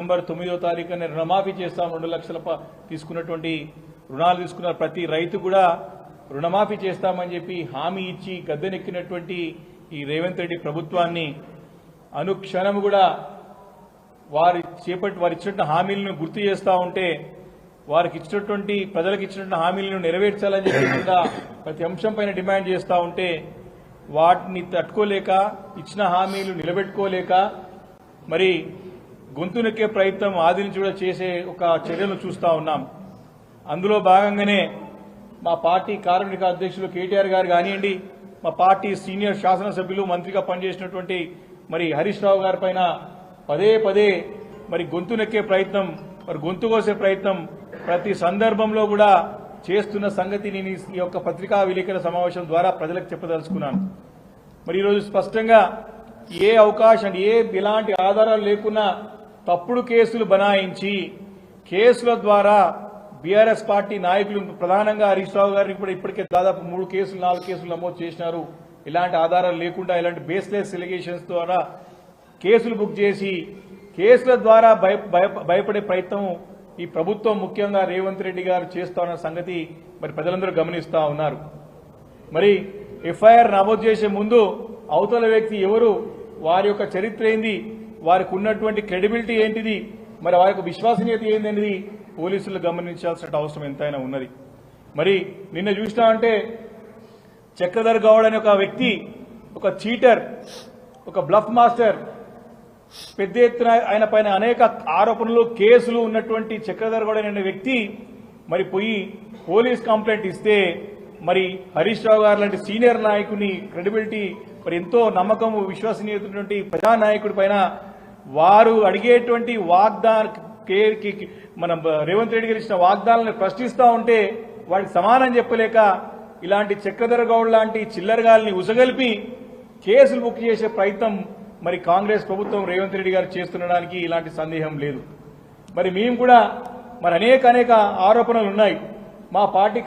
November తొమ్మిదో తారీఖున రుణమాఫీ చేస్తాం రెండు లక్షల తీసుకున్నటువంటి రుణాలు తీసుకున్న ప్రతి రైతు కూడా రుణమాఫీ చేస్తామని చెప్పి హామీ ఇచ్చి గద్దెనెక్కినటువంటి ఈ రేవంత్ రెడ్డి ప్రభుత్వాన్ని అనుక్షణం కూడా వారి చేపట్టి వారు ఇచ్చినటువంటి హామీలను గుర్తు చేస్తూ ఉంటే వారికి ఇచ్చినటువంటి ప్రజలకు ఇచ్చినటువంటి హామీలను నెరవేర్చాలని చెప్పి కూడా ప్రతి అంశం పైన డిమాండ్ చేస్తూ ఉంటే వాటిని తట్టుకోలేక ఇచ్చిన హామీలు నిలబెట్టుకోలేక మరి గొంతునెక్కే ప్రయత్నం ఆదిని కూడా చేసే ఒక చర్యలు చూస్తూ ఉన్నాం. అందులో భాగంగానే మా పార్టీ కార్మిక అధ్యక్షులు కేటీఆర్ గారు కానివ్వండి మా పార్టీ సీనియర్ శాసనసభ్యులు మంత్రిగా పనిచేసినటువంటి మరి హరీష్ రావు గారి పైన పదే పదే మరి గొంతునెక్కే ప్రయత్నం మరి గొంతు కోసే ప్రయత్నం ప్రతి సందర్భంలో కూడా చేస్తున్న సంగతి నేను ఈ- ఈ యొక్క పత్రికా విలేకరుల సమావేశం ద్వారా ప్రజలకు చెప్పదలుచుకున్నాను. మరి ఈరోజు స్పష్టంగా ఏ అవకాశం ఏ ఎలాంటి ఆధారాలు లేకున్నా తప్పుడు కేసులు బనాయించి కేసుల ద్వారా బీఆర్ఎస్ పార్టీ నాయకులు ప్రధానంగా హరీష్ రావు గారిని కూడా ఇప్పటికే దాదాపు మూడు కేసులు నాలుగు కేసులు నమోదు చేసినారు. ఇలాంటి ఆధారాలు లేకుండా ఇలాంటి బేస్లెస్ ఎలిగేషన్స్ ద్వారా కేసులు బుక్ చేసి కేసుల ద్వారా భయ భయపడే ప్రయత్నం ఈ ప్రభుత్వం ముఖ్యంగా రేవంత్ రెడ్డి గారు చేస్తున్న సంగతి మరి ప్రజలందరూ గమనిస్తూ ఉన్నారు. మరి ఎఫ్ఐఆర్ నమోదు చేసే ముందు అవతల వ్యక్తి ఎవరు? వారి యొక్క చరిత్ర ఏంది? వారికి ఉన్నటువంటి క్రెడిబిలిటీ ఏంటిది? మరి వారి యొక్క విశ్వసనీయత ఏంటనేది పోలీసులు గమనించాల్సిన అవసరం ఎంతైనా ఉన్నది. మరి నిన్న చూసినా అంటే చక్రధర్ గౌడ్ అనే ఒక వ్యక్తి ఒక చీటర్ ఒక బ్లఫ్ మాస్టర్ పెద్ద ఎత్తున ఆయన పైన అనేక ఆరోపణలు కేసులు ఉన్నటువంటి చక్రధర్ గౌడ్ అనే వ్యక్తి మరి పోయి పోలీస్ కంప్లైంట్ ఇస్తే మరి హరీష్ రావు గారు లాంటి సీనియర్ నాయకుని క్రెడిబిలిటీ మరి ఎంతో నమ్మకం విశ్వసనీయటువంటి ప్రజానాయకుడి పైన వారు అడిగేటువంటి వాగ్దాన కేర్కి మన రేవంత్ రెడ్డి గారు ఇచ్చిన వాగ్దానాలను ప్రశ్నిస్తూ ఉంటే వాటికి సమానం చెప్పలేక ఇలాంటి చక్రధర గౌడ్ లాంటి చిల్లరగాల్ని ఉసగలిపి కేసులు బుక్ చేసే ప్రయత్నం మరి కాంగ్రెస్ ప్రభుత్వం రేవంత్ రెడ్డి గారు చేస్తుండడానికి ఇలాంటి సందేహం లేదు. మరి మేము కూడా మరి అనేక అనేక ఆరోపణలు ఉన్నాయి. మా పార్టీ